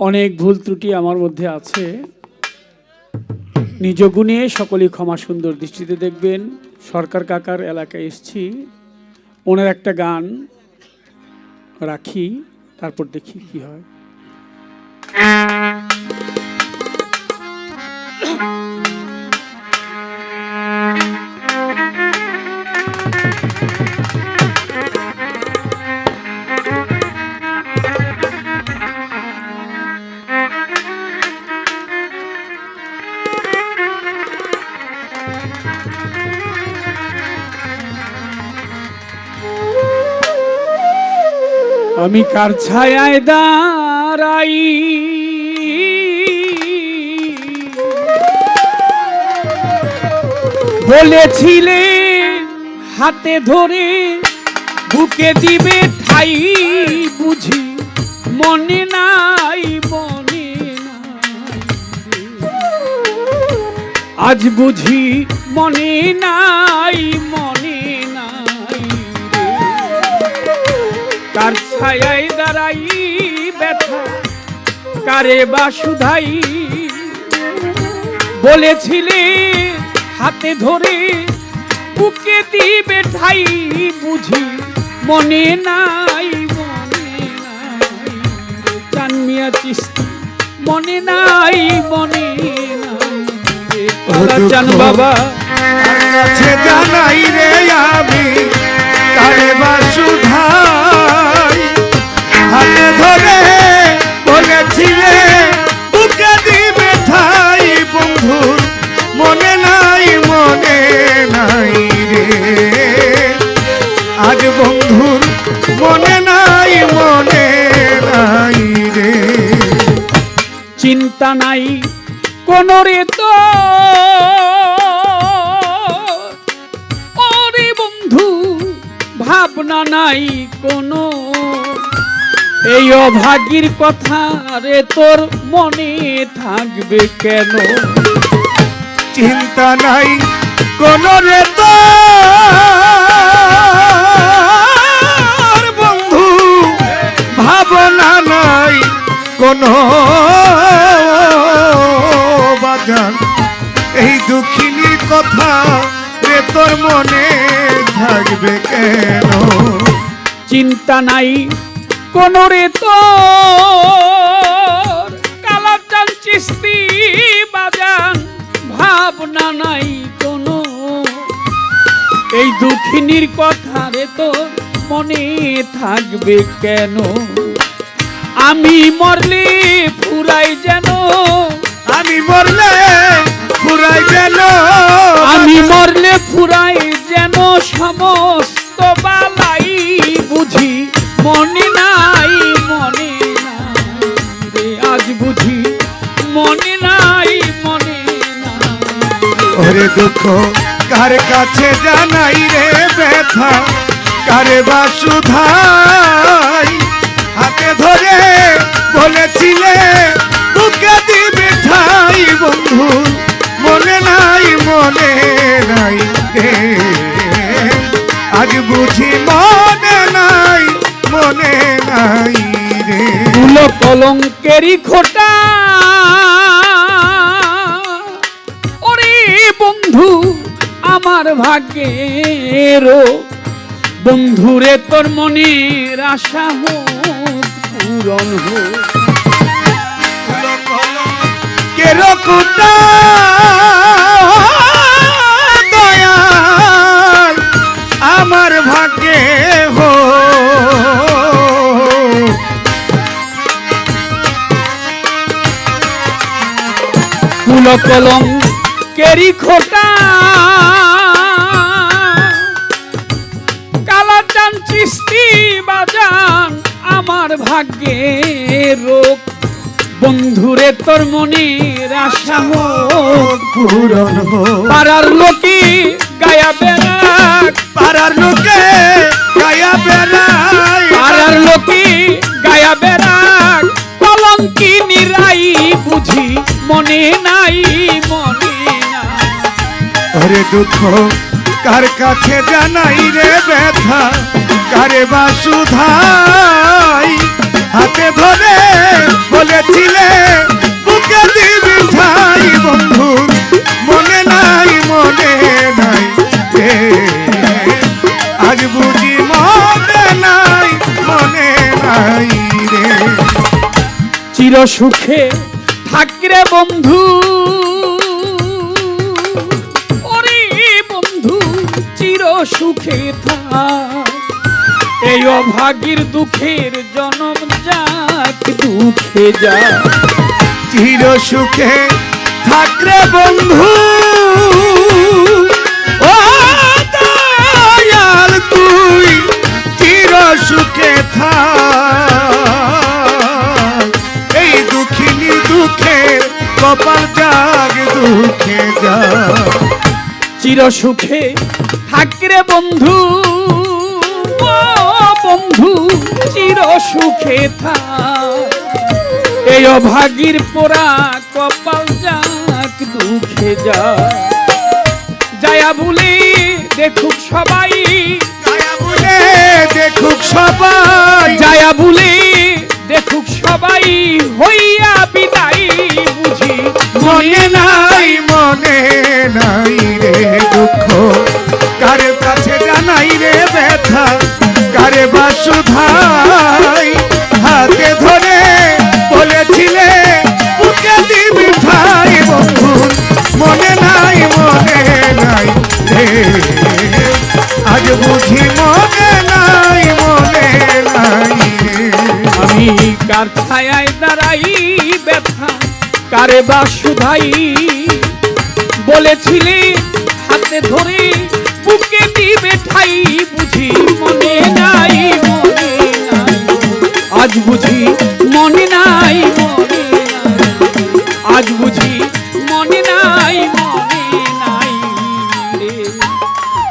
অনেক ভুল ত্রুটি আমার মধ্যে আছে। নিজ গুণে সকলেই ক্ষমা সুন্দর দৃষ্টিতে দেখবেন। সরকার কাকার এলাকায় এসছি। ওনার একটা গান রাখি, তারপর দেখি কি হয়। আমি কার ছায়ায় দাঁড়াই? বলেছিলে হাতে ধরে বুকে দিবে ঠাই বুঝি, মনে নাই, মনে আজ বুঝি মনে নাই মনে নাই কার ছায়ায় দাঁড়াই ব্যথা কারে বা সুধাই বলেছিলে হাতে ধরে বুকে দিবে ঠাই বুঝি মনে নাই মনে নাই। চিস্তি মনে নাই মনে নাই। চান বাবা। জানাই রে আমি কারে বা সুধাই চিন্তা নাই, কোন রে তো ওরে বন্ধু, ভাবনা নাই কোনো। এই অভাগীর কথা রে তোর মনে থাকবে কেন? চিন্তা নাই কোন রে তো বন্ধু, ভাবনা নাই কোন। মনে থাকবে কেন? চিন্তা নাই কোন রে তো কালা চাল চিস্তি বাজান ভাবনা নাই কোনো। এই দুঃখিনীর কথা রে তো মনে থাকবে কেন? আমি মরলে ফুরাই যেন। আমি মরলে ফুরাই গেল আমি মরলে ফুরাই যেন সমস্ত বালাই বুঝি। মনে নাই মনে নাই রে আজ বুঝি। মনে নাই মনে নাই ওরে দুঃখ কার কাছে জানাই রে ব্যথা? কারে বা সুধাই হাতে ধরে বলেছিলে বুকে দিবে ঠাই বন্ধু। কলঙ্কেরই খোটা ওরে বন্ধু আমার ভাগ্যের বন্ধুরে তোর মনের আশা পূরণ হোক। কেরকুটা কুল কলম কেরি খোটা কালা চান চিস্তি বাজান আমার ভাগ্যে রোগ। বন্ধুরে তোর মনের আশা পূরণ পাড়ার লোকে গায়া বেড়াক। পাড়ার লোকে গায়া বেড়াই মনে নাই মনে নাই। ওরে দুঃখ কার কাছে জানাই রে ব্যথা? কারে বা সুধাই হাতে ধরে বলেছিলে বুকে দিবি ঠাই বন্ধু। মনে নাই মনে নাই আজ বুঝি মনে নাই মনে নাই রে। চির সুখে থাকরে বন্ধু। ওরে বন্ধু, চির সুখে থাক। এই অভাগীর দুঃখের জনম যাক, দুঃখে যা চির সুখে থাকরে বন্ধু। জাগ দুঃখে যা চির সুখে থাকরে বন্ধু। বন্ধু চির সুখে থাক। এই অভাগীর পোড়া কপাল যাক দুঃখে যা যায়া বলে দেখুক সবাই। দয়া বলে দেখুক সবাই। যায়া বলে দেখুক সবাই। হইয়া নাই রে দুঃখ। কারে কাছে জানাই রে ব্যথা, কারে বা সুধাই হাতে ধরে বলেছিলে, বুকে দিবি ঠাই বন্ধু, মনে নাই মনে নাই রে। আজ বুঝি মনে নাই মনে নাই আমি কার ছায়ায় দাঁড়াই ব্যথা, কারে বা সুধাই বলেছিলে হাতে ধরে বুকে দিবে ঠাই